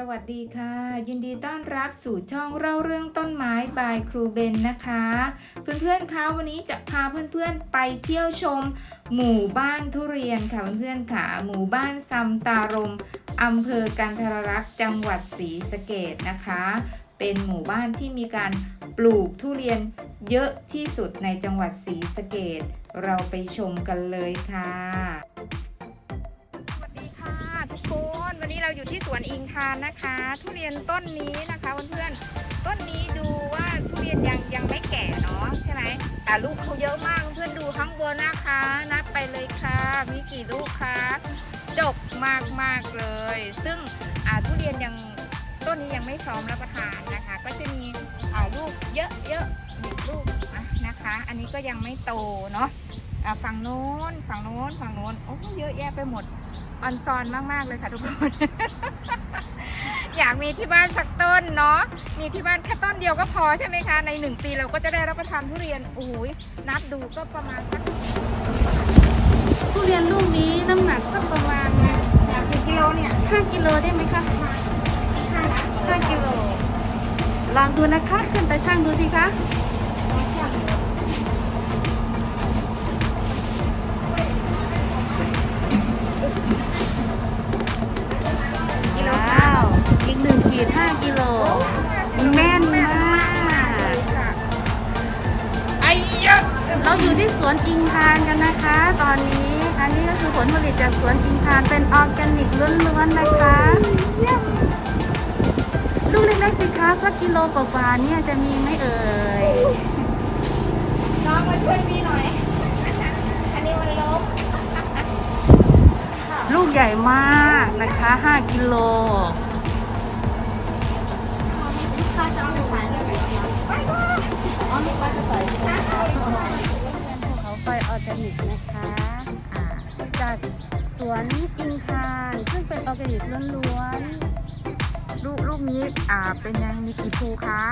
สวัสดีค่ะ ยินดีต้อนรับสู่ช่องเล่าเรื่องต้นไม้บายครูเบนนะคะ เพื่อนๆคะวันนี้จะพาเพื่อนๆไปเที่ยวชม หมู่บ้านทุเรียนค่ะเพื่อนๆค่ะ หมู่บ้านซัมตารมอำเภอกันทรรักษ์จังหวัดศรีสะเกดนะคะ เป็นหมู่บ้านที่มีการปลูกทุเรียนเยอะที่สุดในจังหวัดศรีสะเกดเราไปชมกันเลยค่ะ เราอยู่ที่สวนอิงคารนะคะ ทุเรียนต้นนี้นะคะเพื่อนๆต้นนี้ดูว่าทุเรียนยังยังไม่แก่เนาะใช่ไหมแต่ลูกเขาเยอะมากเพื่อนดูข้างบนนะคะ นับไปเลยค่ะ มีกี่ลูกคะดกมากมากเลย ซึ่งทุเรียนยังต้นนี้ยังไม่พร้อมรับประทานนะคะ ก็จะมีลูกเยอะเยอะๆอีกลูกนะคะ อันนี้ก็ยังไม่โตเนาะฝั่งโน้นฝั่งโน้นฝั่งโน้นโอ้เยอะแยะไปหมด ออนซอนมาก ๆ เลยค่ะทุกคน อยากมีที่บ้านสักต้นเนาะ มีที่บ้านแค่ต้นเดียวก็พอใช่ไหมคะ ในหนึ่งปีเราก็จะได้รับประทานทุเรียน โอ้ยนับดูก็ประมาณสักทุเรียนลูกนี้น้ำหนักสักประมาณกี่กิโลเนี่ย5กิโลได้ไหมคะ5กิโล ลองดูนะคะขึ้นตาช่างดูสิคะ เราอยู่ที่สวนอิงคารกันนะคะ ตอนนี้อันนี้ก็คือผลผลิตจากสวนอิงคารเป็นออร์แกนิกล้วนๆนะคะเนี่ยลูกเล็กๆสิคะสักกิโลกว่าๆเนี่ยจะมีไหมเอ่ยน้องมาช่วยพี่หน่อยอันนี้มันลบลูกใหญ่มากนะคะ 5 กิโล ออร์แกนิกนะคะอ่าจากสวนอิงคารซึ่งเป็นออร์แกนิกล้วนลูกลูกนี้อ่าเป็นยังมีกี่ภูคะ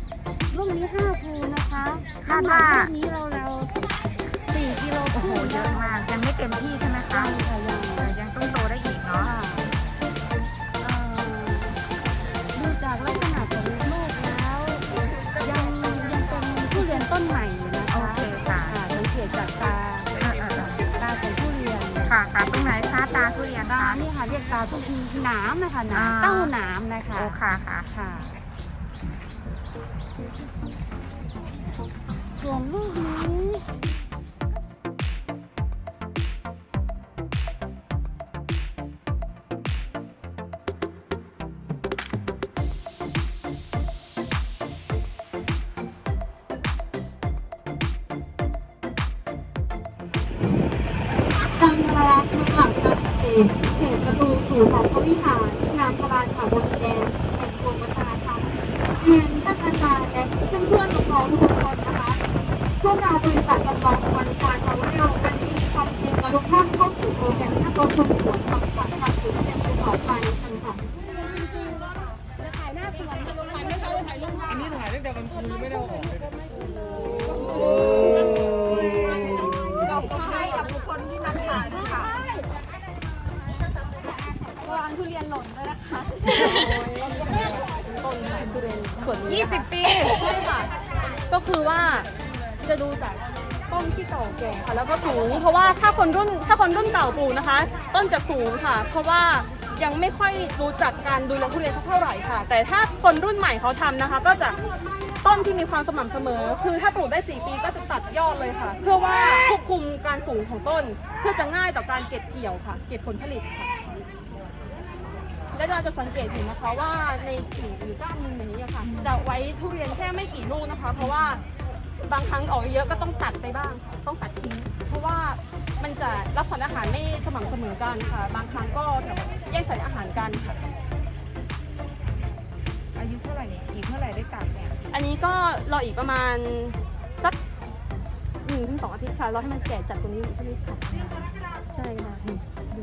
ๆลูกนี้5ภูนะคะคาดว่าน้ำหนักลูกนี้เราเรา4กิโลโอ้โหเยอะมากยังไม่เต็มที่ คะนี่ค่ะเรียกตาทุเรียนหนามนะคะหนามอ่า เต้าหนามนะคะโอ้ค่ะค่ะ ค่ะส่วนลูกนี้จังหวัดมหาสา รคามเขตประตูสู่หอพระวิหารงานพระบาทถาวรแดงแห่งกรมวัฒนธรรมเรียนท่านอาจารย์และเพื่อนๆน้องๆทุกคนนะคะพวกเราบริษัทจำลองบริการเราเร็ววันนี้มีความจริงมาทุกท่านเข้าสู่โปรแกรมท่านตัวชมสวนทำขวัญความสุขเป็นภูเขาไฟกันค่ะยี่วันคืนไม่ได้ สูง เพราะว่าถ้าคนรุ่นถ้าคนรุ่นเก่าปลูกนะคะ ต้นจะสูงค่ะ เพราะว่ายังไม่ค่อยรู้จักการดูแลทุเรียนสักเท่าไหร่ค่ะ แต่ถ้าคนรุ่นใหม่เขาทำนะคะ ก็จะต้นที่มีความสม่ำเสมอ คือถ้าปลูกได้ 4 ปีก็จะตัดยอดเลยค่ะ เพื่อว่าควบคุมการสูงของต้น เพื่อจะง่ายต่อการเก็บเกี่ยวค่ะ เก็บผลผลิตค่ะ และเราจะสังเกตเห็นนะคะว่าในกิ่งหรือก้านหนึงอย่างนี้ค่ะ จะไว้ทุเรียนแค่ไม่กี่ลูกนะคะ เพราะว่า บางครั้งออกเยอะก็ต้องตัดไปบ้าง ต้องตัดทิ้งเพราะว่ามันจะรับสารอาหารไม่สม่ำเสมอกันค่ะ บางครั้งก็แบบแย่งสารอาหารกันค่ะอายุเท่าไหร่เนี่ยอีกเท่าไหร่ได้ตัดเนี่ยอันนี้ก็รออีกประมาณสักหนึ่งถึงสองอาทิตย์ค่ะรอให้มันแก่จัดตรงนี้อีกสักนิดค่ะใช่ค่ะนี่ดู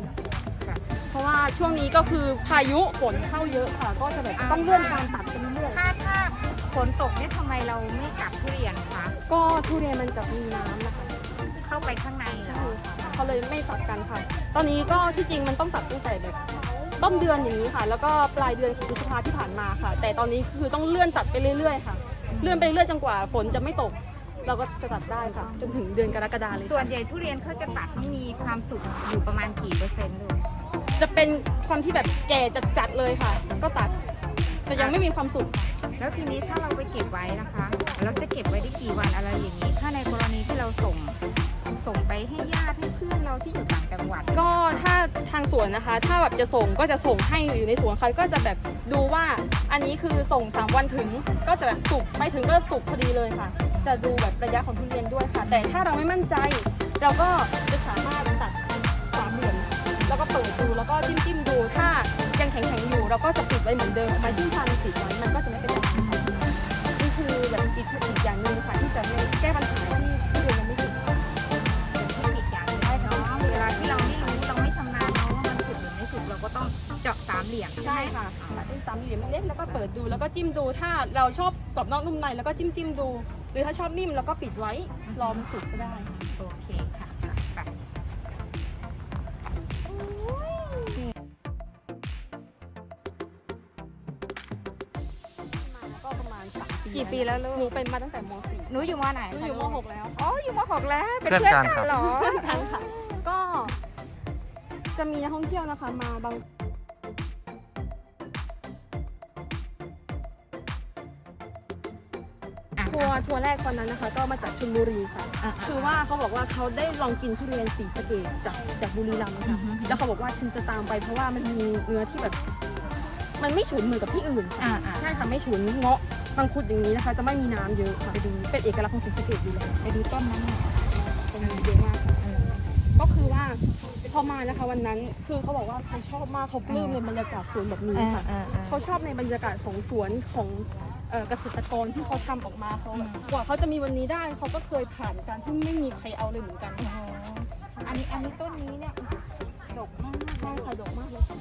ค่ะเพราะว่าช่วงนี้ก็คือพายุฝนเข้าเยอะค่ะ ก็จะแบบต้องเลื่อนการตัด ฝนตกเนี่ยทำไมเราไม่กัดทุเรียนคะๆก็ทุเรียนมันจะมีน้ำนะคะเข้าไปข้างในเหรใช่อค่ะเขาเลยไม่ตัดกันค่ะ ตอนนี้ก็ที่จริงมันต้องตัดตั้งแต่แบบต้นเดือนอย่างนี้ค่ะ แล้วก็ปลายเดือนของพฤษภาที่ผ่านมาค่ะ แต่ตอนนี้คือต้องเลื่อนตัดไปเรื่อยๆค่ะ เลื่อนไปเรื่อยจนกว่าฝนจะไม่ตก เราก็จะตัดได้ค่ะ จนถึงเดือนกรกฎาเลยค่ะส่วนใหญ่ทุเรียนเขาจะตัดนี่มีความสุกอยู่ประมาณกี่เปอร์เซ็นต์ลูกจะเป็นความที่แบบแก่จัดๆเลยค่ะ ก็ตัด แต่ยังไม่มีความสุขค่ะแล้วทีนี้ถ้าเราไปเก็บไว้นะคะ เราจะเก็บไว้ได้กี่วันอะไรอย่างนี้ ถ้าในกรณีที่เราส่งส่งไปให้ญาติให้เพื่อนเราที่อยู่ต่างจังหวัด ก็ถ้าทางสวนนะคะ ถ้าแบบจะส่งก็จะส่งให้อยู่ในสวนค่ะก็จะแบบดูว่าอันนี้คือส่ง3วันถึงก็จะแบบสุกไปถึงก็สุกพอดีเลยค่ะ จะดูแบบระยะของทุเรียนด้วยค่ะ แต่ถ้าเราไม่มั่นใจ เราก็จะสามารถตัดสามเหลี่ยมแล้วก็เปิดดูแล้วก็จิ้มจิ้มๆดูถ้า ยังแข็งแข็งๆอยู่เราก็จะปิดไว้เหมือนเดิมมาจิ้มพันติดไว้มันก็จะไม่เป็นไรค่ะนี่คือแบบอีกอีกอย่างหนึ่งค่ะที่จะแก้ปัญหาที่ทุเรียนยังไม่สุกเป็นเทคนิคอย่างหนึงเนาะเวลาที่เราไม่รู้เราไม่ชำนาญเนาะว่ามันสุกหรือไม่สุกเราก็ต้องเจาะสามเหลี่ยมใช่ค่ะตัดเป็นสามเหลี่ยมเล็กๆแล้วก็เปิดดูแล้วก็จิ้มดูถ้าเราชอบกรอบนอกนุ่มในแล้วก็จิ้มจิ้มๆดู หรือถ้าชอบนิ่มแล้วก็ปิดไว้รอมันสุกก็ได้ โอเคค่ะไปก็ กี่ปีแล้วลูกหนูเป็นมาตั้งแต่ม .4 หนูอยู่มไหนหนูคะอยู่ม ลูก .6 แล้ว อ๋ออยู่มหกแล้วเป็นเพื่เพื่ออนนกักันครับเหรอทั้งค่ะ ก็จะมีนักท่องเที่ยวนะคะ มาบางทัวร์ทัวร์แรกตอนนั้นนะคะ ก็มาจากชลบุรีค่ะ อ่าคือว่าเขาบอกว่าเขาได้ลองกินทุเรียนสีสะเกดจากจากบุรีรัมย์อืค่ะอฮึ แล้วเขาบอกว่าฉันจะตามไปเพราะว่ามันมีเนื้อที่แบบ มันไม่ฉุนเหมือนกับที่อื่นอ่าค่ะอ่าใช่ค่ะไม่ฉุนเงาะ มังคุดอย่างนี้นะคะ จะไม่มีน้ำเยอะค่ะไปดูเป็นเอกลักษณ์ของสีสะเกดอยู่แล้วไปดูต้นนั้นหน่อยตรงนี้เยอะมากค่ะก็คือว่าพอมานะคะวันนั้นคือเขาบอกว่าเขาชอบมากเขาปลื้มในบรรยากาศสวนแบบนี้ค่ะเออเออเขาชอบในบรรยากาศของสวนของเอ่อเกษตรกรที่เขาทำออกมาเขาแบบอืม กว่าเขาจะมีวันนี้ได้เขาก็เคยผ่านการที่ไม่มีใครเอาเลยเหมือนกันโอ้โหอันนี้อันนี้ต้นนี้เนี่ยดกมากใช่ค่ะดกมากเลยค่ะ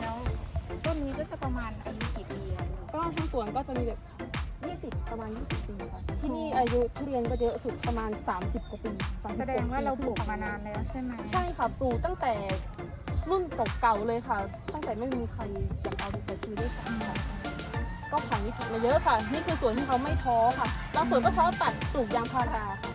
แล้วต้นนี้ก็จะประมาณอายุกี่ปี อะลูกก็ทางสวนก็จะมีแบบ 20 ประมาณ 20 ปีค่ะ ที่นี่อายุทุเรียนก็เยอะสุดประมาณ 30 กว่าปี30แสดงว่าเราปลูกขึ้ไปมานานแล้วใช่ไหมใช่ค่ะปลูกตั้งแต่รุ่นเก่าๆเลยค่ะ ตั้งแต่ไม่มีใครอยากเอาไปซื้อด้วยซ้ำค่ะก็ผ่านวิกฤตมาเยอะค่ะ นี่คือสวนที่เขาไม่ท้อค่ะบางสวนก็ท้อตัดปลูกยางพาราค่ะ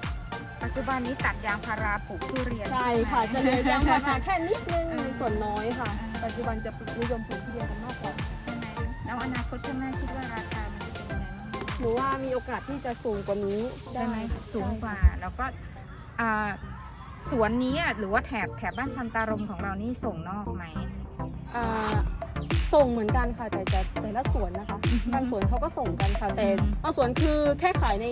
ปัจจุบันนี้ตัดยางพาราปลูกทุเรียนใช่ค่ะจะเหลือยางพาราแค่นิดนึงเออในส่วนน้อยค่ะ ปัจจุบันจะนิยมปลูกทุเรียนกันมากกว่าใช่ไหมแล้ว อนาคตข้างหน้าคิดว่าราคามันจะเป็นยังไงบ้าง หนูว่ามีโอกาสที่จะสูงกว่านี้ใช่ไหมค่ะสูงกว่าแล้วก็อ่าสวนนี้อะหรือว่าแถบแถบบ้านซันตารมของเรานี่ส่งนอกไหม อ่าส่งเหมือนกันค่ะ แต่จะแต่ละสวนนะคะอือฮึ บางสวนเขาก็ส่งกันค่ะ แต่อืมบางสวนคือแค่ขายใน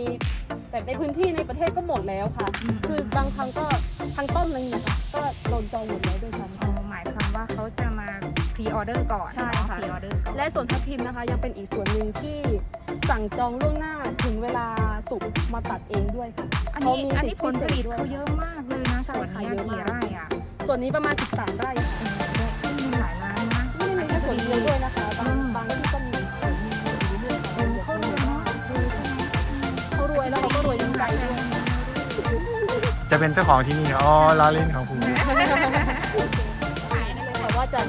แบบในพื้นที่ในประเทศก็หมดแล้วค่ะอืมคือบางครั้งก็ทั้งต้นนึงนะคะก็โดนจองหมดแล้วด้วยซ้ำอ๋อค่ะ หมายความว่าเขาจะมา พรีออเดอร์ก่อนใช่ค่ะ พรีออเดอร์ก่อนและสวนทับทิมนะคะยังเป็นอีกส่วนหนึ่งที่สั่งจองล่วงหน้าถึงเวลาสุกมาตัดเองด้วยค่ะอันนี้เขามีอันนี้สิผทลธิผพิเศษลิตด้วยเขาเยอะมากเลยนะใช่สวนค่ะเนี้ยเยอะกี่มากไร่อะส่วนนี้ประมาณ 13 ไร่ค่ะเออด้วยมีหลายร้านนะไม่ได้มีแค่ส่วนเดียวด้วยนะคะบางบางที่ก็มีส่วนมีอยู่เรื่อยๆค่ะเออเขารวยเนาะเขารวยแล้วเขาก็รวยยังใจด้วยจะเป็นเจ้าของที่นี่อ๋อล้อเล่นของผมขายได้เลยค่ะว่าจะ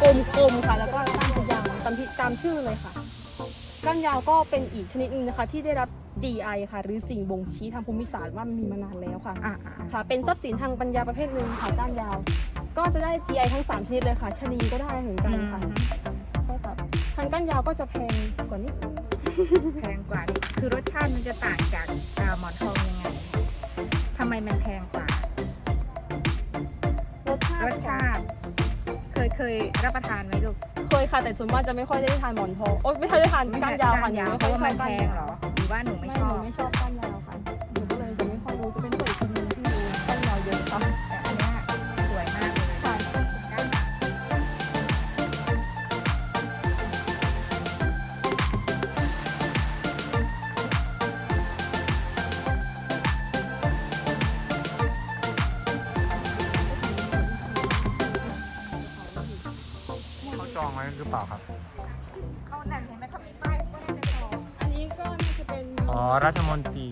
กลมๆค่ะ แล้วก็ก้านจะยาวตามที่ตามชื่อเลยค่ะก้านยาวก็เป็นอีกชนิดหนึงนะคะ ที่ได้รับ GI ค่ะ หรือสิ่งบ่งชี้ทางภูมิศาสตร์ว่ามันมีมานานแล้วค่ะอะอะอะค่ะ เป็นทรัพย์สินทางปัญญาประเภทหนึ่งค่ะก้านยาว ก็จะได้ GI ทั้ง 3 ชนิดเลยค่ะชะนีก็ได้เหมือนกันค่ะใช่ค่ะทางก้านยาวก็จะแพงกว่านิดนึงแพงกว่านี่คือรสชาติมันจะต่างจากอ่าหมอนทองยังไงทำไมมันแพงกว่ารสชาติรสชาติเค ยเคยรับประทานไหมลูกเคยค่ะแต่ส่วนมากจะไม่ค่อยได้ทานหมอนทองโอ๊ยไม่ค่อยได้ทานก้านยาวค่ะหนูก้านไม่เพค่อยราะว่าชอมับนแพก้านงยาวเหรอหรือว่าหนูไม่ไม่ชหอนูบไม่ชอบก้านยาว องไว้หรือเปล่าครับ เขานั่นเห็นไหมเขามีป้ายก็น่าจะชอบอันนี้ก็น่าจะเป็นอ๋อรัฐมนตรี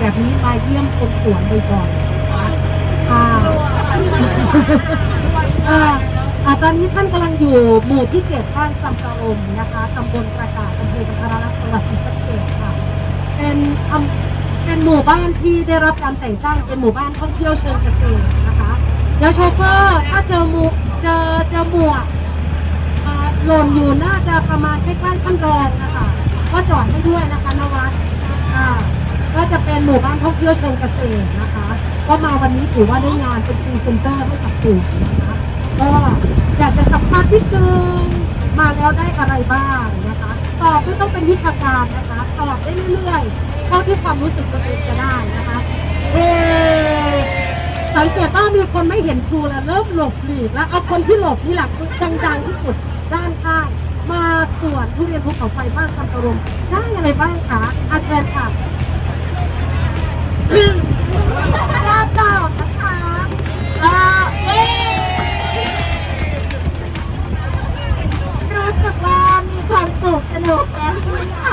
แบบนี้มาเยี่ยมชมสวนบ่อยๆนะคะค่ะอ่าอ่าตอนนี้ท่านกำลังอยู่หมู่ที่เจ็ดบ้านซัมกะอมนะคะตำบลประกาศอำเภอกันทรลักษณ์จังหวัดศรีสะเกษค่ะ เป็นเป็นหมู่บ้านที่ได้รับการแต่งตั้งเป็นหมู่บ้านท่องเที่ยวเชิงเกษตรนะคะแล้วโชเฟอร์ถ้าเจอหมู่เจอเจอหมวกอ่หล่นอยู่น่าจะประมาณใกล้ๆขั้นรองนะคะก็จอดให้ด้วยนะคะนวัดอ่า ก็จะเป็นหมู่บ้านท่องเที่ยวเชิงเกษตรนะคะ ก็มาวันนี้ถือว่าได้งานเป็นพรีเซนเตอร์ให้กับสื่อนะคะก็อยากจะสัมภาษณ์ที่นึงมาแล้วได้อะไรบ้างนะคะตอบไม่ต้องเป็นวิชาการนะคะตอบได้เรื่อยๆเท่าที่ความรู้สึกตัวเองจะได้นะคะเอสังเกตว่ามีคนไม่เห็นครูแล้วเริ่มหลบหลีกแล้วเอาคนที่หลบนี่แหละดังๆที่สุดด้านข้างมาสวนทุเรียนภูเขาไฟบ้านสัมปรมได้อะไรบ้างคะอาเชิญค่ะ รอดดอกนะคะอ่าเอ๊รู้สึกว่ามีความสุขสนุกแฮปปี้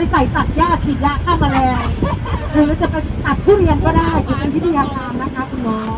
ไปใส่ตัดหญ้าฉีดยาฆ่าแมลงหรือจะไปตัดผู้เรียนก็ได้ถือเป็นวิทยาการนะคะคุณน้อง